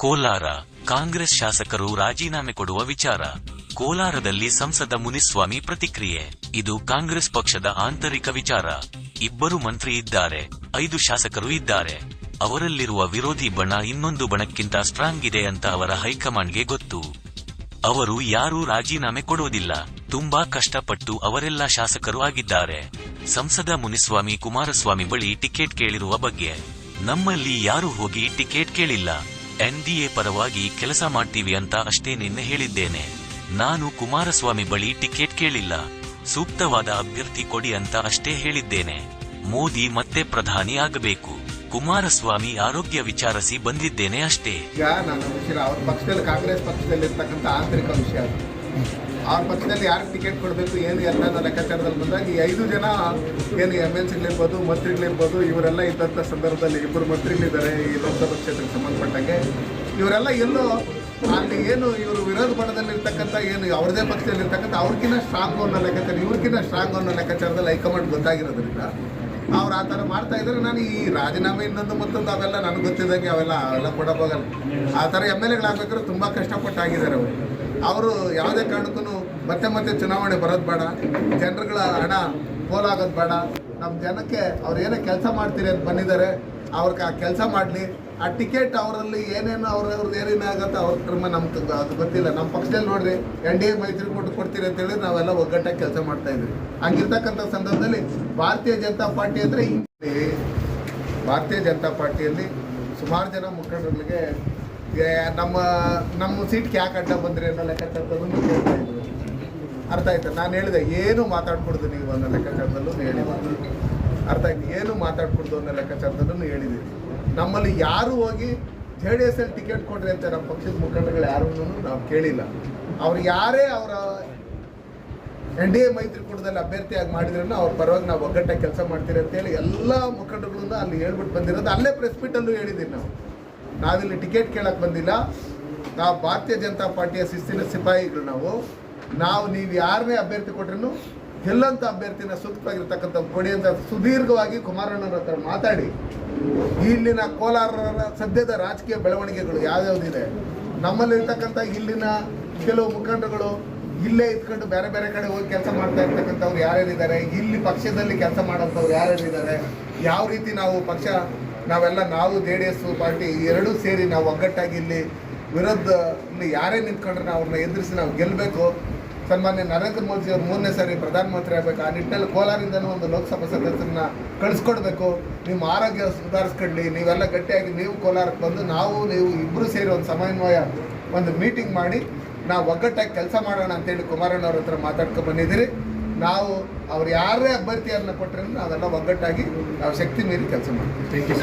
ಕೋಲಾರ, ಕಾಂಗ್ರೆಸ್ ಶಾಸಕರು ರಾಜೀನಾಮೆ ಕೊಡುವ ವಿಚಾರ. ಕೋಲಾರದಲ್ಲಿ ಸಂಸದ ಮುನಿಸ್ವಾಮಿ ಪ್ರತಿಕ್ರಿಯೆ. ಇದು ಕಾಂಗ್ರೆಸ್ ಪಕ್ಷದ ಆಂತರಿಕ ವಿಚಾರ. ಇಬ್ಬರು ಮಂತ್ರಿ ಇದ್ದಾರೆ, ಐದು ಶಾಸಕರು ಇದ್ದಾರೆ. ಅವರಲ್ಲಿರುವ ವಿರೋಧಿ ಬಣ ಇನ್ನೊಂದು ಬಣಕ್ಕಿಂತ ಸ್ಟ್ರಾಂಗ್ ಇದೆ ಅಂತ ಅವರ ಹೈಕಮಾಂಡ್ಗೆ ಗೊತ್ತು. ಅವರು ಯಾರೂ ರಾಜೀನಾಮೆ ಕೊಡುವುದಿಲ್ಲ. ತುಂಬಾ ಕಷ್ಟಪಟ್ಟು ಅವರೆಲ್ಲ ಶಾಸಕರು ಆಗಿದ್ದಾರೆ. ಸಂಸದ ಮುನಿಸ್ವಾಮಿ ಕುಮಾರಸ್ವಾಮಿ ಬಳಿ ಟಿಕೆಟ್ ಕೇಳಿರುವ ಬಗ್ಗೆ. ನಮ್ಮಲ್ಲಿ ಯಾರು ಹೋಗಿ ಟಿಕೆಟ್ ಕೇಳಿಲ್ಲ. ಎನ್ಡಿಎ ಪರವಾಗಿ ಕೆಲಸ ಮಾಡ್ತೀವಿ ಅಂತ ಅಷ್ಟೇ ನಿನ್ನೆ ಹೇಳಿದ್ದೇನೆ. ನಾನು ಕುಮಾರಸ್ವಾಮಿ ಬಳಿ ಟಿಕೆಟ್ ಕೇಳಿಲ್ಲ. ಸೂಕ್ತವಾದ ಅಭ್ಯರ್ಥಿ ಕೊಡಿ ಅಂತ ಅಷ್ಟೇ ಹೇಳಿದ್ದೇನೆ. ಮೋದಿ ಮತ್ತೆ ಪ್ರಧಾನಿ ಆಗಬೇಕು. ಕುಮಾರಸ್ವಾಮಿ ಆರೋಗ್ಯ ವಿಚಾರಿಸಿ ಬಂದಿದ್ದೇನೆ ಅಷ್ಟೇ. ಪಕ್ಷದಲ್ಲಿ, ಕಾಂಗ್ರೆಸ್ ಪಕ್ಷದಲ್ಲಿ ಆಂತರಿಕ ವಿಷಯ ಅವ್ರ ಪಕ್ಷದಲ್ಲಿ ಯಾರಿಗೆ ಟಿಕೆಟ್ ಕೊಡಬೇಕು, ಏನು ಎಲ್ಲ ಲೆಕ್ಕಾಚಾರದಲ್ಲಿ ಬಂದಾಗ ಈ ಐದು ಜನ ಏನು ಎಂ ಎಲ್ ಸಿಗಳಿರ್ಬೋದು ಮಂತ್ರಿಗಳಿರ್ಬೋದು, ಇವರೆಲ್ಲ ಇದ್ದಂಥ ಸಂದರ್ಭದಲ್ಲಿ ಇಬ್ಬರು ಮಂತ್ರಿಗಳಿದ್ದಾರೆ ಈ ಲೋಕಸಭಾ ಕ್ಷೇತ್ರಕ್ಕೆ ಸಂಬಂಧಪಟ್ಟಂಗೆ. ಇವರೆಲ್ಲ ಎಲ್ಲೋ ಅಲ್ಲಿ ಏನು ಇವರು ವಿರೋಧ ಪಣದಲ್ಲಿರ್ತಕ್ಕಂಥ ಏನು ಅವ್ರದೇ ಪಕ್ಷದಲ್ಲಿರ್ತಕ್ಕಂಥ ಅವ್ರಿಗಿನ್ನ ಸ್ಟ್ರಾಂಗ್ ಅನ್ನೋ ಲೆಕ್ಕಾಚಾರ, ಇವ್ರಿಗಿನ್ನ ಸ್ಟ್ರಾಂಗ್ ಅನ್ನೋ ಲೆಕ್ಕಾಚಾರದಲ್ಲಿ ಹೈಕಮಾಂಡ್ ಗೊತ್ತಾಗಿರೋದ್ರಿಂದ ಅವ್ರು ಆ ಥರ ಮಾಡ್ತಾ ಇದ್ದಾರೆ ನಾನು ಈ ರಾಜೀನಾಮೆ ಇನ್ನೊಂದು ಮತ್ತೊಂದು ಅವೆಲ್ಲ ನನಗೆ ಗೊತ್ತಿದ್ದಂಗೆ ಅವೆಲ್ಲ ಅವೆಲ್ಲ ಕೊಡೋಕ್ಕಾಗಲ್ಲ ಆ ಥರ ಎಂ ಎಲ್ ಎಗಳಾಗಬೇಕಾದ್ರೆ ತುಂಬ ಕಷ್ಟಪಟ್ಟಾಗಿದ್ದಾರೆ ಅವರು. ಅವರು ಯಾವುದೇ ಕಾರಣಕ್ಕೂ ಮತ್ತೆ ಮತ್ತೆ ಚುನಾವಣೆ ಬರೋದು ಬೇಡ. ಜನರುಗಳ ಹಣ ಪೋಲಾಗೋದು ಬೇಡ. ನಮ್ಮ ಜನಕ್ಕೆ ಅವ್ರು ಏನೇ ಕೆಲಸ ಮಾಡ್ತೀರಿ ಅಂತ ಬಂದಿದ್ದಾರೆ ಅವ್ರಿಗೆ ಆ ಕೆಲಸ ಮಾಡಲಿ. ಆ ಟಿಕೆಟ್ ಅವರಲ್ಲಿ ಏನೇನು ಅವ್ರವ್ರದ್ದು ಏನೇನು ಆಗುತ್ತೆ ಅವ್ರ ಕ್ರಮ ನಮ್ಗೆ ಅದು ಗೊತ್ತಿಲ್ಲ. ನಮ್ಮ ಪಕ್ಷದಲ್ಲಿ ನೋಡ್ರಿ ಎನ್ ಡಿ ಎ ಮೈತ್ರಿಕೂಟ ಕೊಡ್ತೀರಿ ಅಂತ ಹೇಳಿ ನಾವೆಲ್ಲ ಒಗ್ಗಟ್ಟಾಗಿ ಕೆಲಸ ಮಾಡ್ತಾ ಇದ್ವಿ ಹಂಗಿರ್ತಕ್ಕಂಥ ಸಂದರ್ಭದಲ್ಲಿ ಭಾರತೀಯ ಜನತಾ ಪಾರ್ಟಿ ಅಂದರೆ ಭಾರತೀಯ ಜನತಾ ಪಾರ್ಟಿಯಲ್ಲಿ ಸುಮಾರು ಜನ ಮುಖಂಡರುಗಳಿಗೆ ಏ, ನಮ್ಮ ನಮ್ಮ ಸೀಟ್ಗೆ ಯಾಕೆ ಅಡ್ಡ ಬಂದ್ರಿ ಅನ್ನೋ ಲೆಕ್ಕಾಚಾರದಲ್ಲೂ ಕೇಳ್ತಾ ಇದ್ರು. ಅರ್ಥ ಆಯ್ತಾ? ನಾನು ಹೇಳಿದೆ, ಏನು ಮಾತಾಡ್ಕೊಡ್ದು ನೀವು ಅನ್ನೋ ಲೆಕ್ಕಾಚಾರದಲ್ಲೂ ಹೇಳಿದ್ದೀನಿ ಅರ್ಥ ಆಯ್ತು? ಏನು ಮಾತಾಡ್ಕೊಡ್ದು ಅನ್ನೋ ಲೆಕ್ಕಾಚಾರದಲ್ಲೂ ಹೇಳಿದ್ದೀರಿ ನಮ್ಮಲ್ಲಿ ಯಾರು ಹೋಗಿ ಜೆ ಡಿ ಎಸ್ ಅಲ್ಲಿ ಟಿಕೆಟ್ ಕೊಡ್ರಿ ಅಂತ ನಮ್ಮ ಪಕ್ಷದ ಮುಖಂಡಗಳು ಯಾರನ್ನೂ ನಾವು ಕೇಳಿಲ್ಲ. ಅವ್ರು ಯಾರೇ ಅವರ ಎನ್ ಡಿ ಎ ಮೈತ್ರಿಕೂಟದಲ್ಲಿ ಅಭ್ಯರ್ಥಿಯಾಗಿ ಮಾಡಿದ್ರೂ ಅವ್ರ ಪರವಾಗಿ ನಾವು ಒಗ್ಗಟ್ಟಾಗಿ ಕೆಲಸ ಮಾಡ್ತೀರಿ ಅಂತೇಳಿ ಎಲ್ಲ ಮುಖಂಡಗಳಿಂದ ಅಲ್ಲಿ ಹೇಳ್ಬಿಟ್ಟು ಬಂದಿರೋದು ಅಲ್ಲೇ ಪ್ರೆಸ್ ಮೀಟಲ್ಲೂ ಹೇಳಿದ್ದೀವಿ ನಾವು. ನಾವಿಲ್ಲಿ ಟಿಕೆಟ್ ಕೇಳಕ್ಕೆ ಬಂದಿಲ್ಲ. ನಾವು ಭಾರತೀಯ ಜನತಾ ಪಾರ್ಟಿಯ ಶಿಸ್ತಿನ ಸಿಪಾಯಿಗಳು ನಾವು. ನಾವು ನೀವು ಯಾರನ್ನೇ ಅಭ್ಯರ್ಥಿ ಕೊಟ್ರೂ ಗೆಲ್ಲಂತ ಅಭ್ಯರ್ಥಿನ ಸೂಕ್ತವಾಗಿರ್ತಕ್ಕಂಥ ಕೊಡಿ ಅಂತ ಸುದೀರ್ಘವಾಗಿ ಕುಮಾರಣ್ಣನ ಹತ್ರ ಮಾತಾಡಿ. ಇಲ್ಲಿನ ಕೋಲಾರರ ಸದ್ಯದ ರಾಜಕೀಯ ಬೆಳವಣಿಗೆಗಳು ಯಾವ್ಯಾವ್ದಿದೆ ನಮ್ಮಲ್ಲಿರ್ತಕ್ಕಂಥ ಇಲ್ಲಿನ ಕೆಲವು ಮುಖಂಡಗಳು ಇಲ್ಲೇ ಇದ್ಕೊಂಡು ಬೇರೆ ಬೇರೆ ಕಡೆ ಹೋಗಿ ಕೆಲಸ ಮಾಡ್ತಾ ಇರ್ತಕ್ಕಂಥವ್ರು ಯಾರ್ಯಾರಿದ್ದಾರೆ? ಇಲ್ಲಿ ಪಕ್ಷದಲ್ಲಿ ಕೆಲಸ ಮಾಡೋಂಥವ್ರು ಯಾರ್ಯಾರಿದ್ದಾರೆ? ಯಾವ ರೀತಿ ನಾವು ಪಕ್ಷ ನಾವೆಲ್ಲ ನಾವು ಜೆ ಡಿ ಎಸ್ ಪಾರ್ಟಿ ಎರಡೂ ಸೇರಿ ನಾವು ಒಗ್ಗಟ್ಟಾಗಿ ಇಲ್ಲಿ ವಿರೋಧ ಯಾರೇ ನಿಂತ್ಕೊಂಡ್ರೆ ನಾವು ಅವ್ರನ್ನ ಎದುರಿಸಿ ನಾವು ಗೆಲ್ಲಬೇಕು ಸನ್ಮಾನ್ಯ ನರೇಂದ್ರ ಮೋದಿ ಅವರು ಮೂರನೇ ಸಾರಿ ಪ್ರಧಾನಮಂತ್ರಿ ಆಗಬೇಕು. ಆ ನಿಟ್ಟಿನಲ್ಲಿ ಕೋಲಾರಿಂದನೂ ಒಂದು ಲೋಕಸಭಾ ಸದಸ್ಯರನ್ನ ಕಳಿಸ್ಕೊಡ್ಬೇಕು. ನಿಮ್ಮ ಆರೋಗ್ಯ ಸುಧಾರಿಸ್ಕೊಳ್ಳಿ. ನೀವೆಲ್ಲ ಗಟ್ಟಿಯಾಗಿ ನೀವು ಕೋಲಾರಕ್ಕೆ ಬಂದು ನಾವು, ನೀವು ಇಬ್ಬರು ಸೇರಿ ಒಂದು ಸಮನ್ವಯ ಒಂದು ಮೀಟಿಂಗ್ ಮಾಡಿ ನಾವು ಒಗ್ಗಟ್ಟಾಗಿ ಕೆಲಸ ಮಾಡೋಣ ಅಂತೇಳಿ ಕುಮಾರಣ್ಣವ್ರ ಹತ್ರ ಮಾತಾಡ್ಕೊ ಬಂದಿದ್ದೀರಿ. ನಾವು ಅವ್ರು ಯಾರೇ ಅಭ್ಯರ್ಥಿಯನ್ನ ಕೊಟ್ಟರೆ ಅದೆಲ್ಲ ಒಗ್ಗಟ್ಟಾಗಿ ನಾವು ಶಕ್ತಿ ಮೀರಿ ಕೆಲಸ ಮಾಡ್ತೀವಿ. Thank you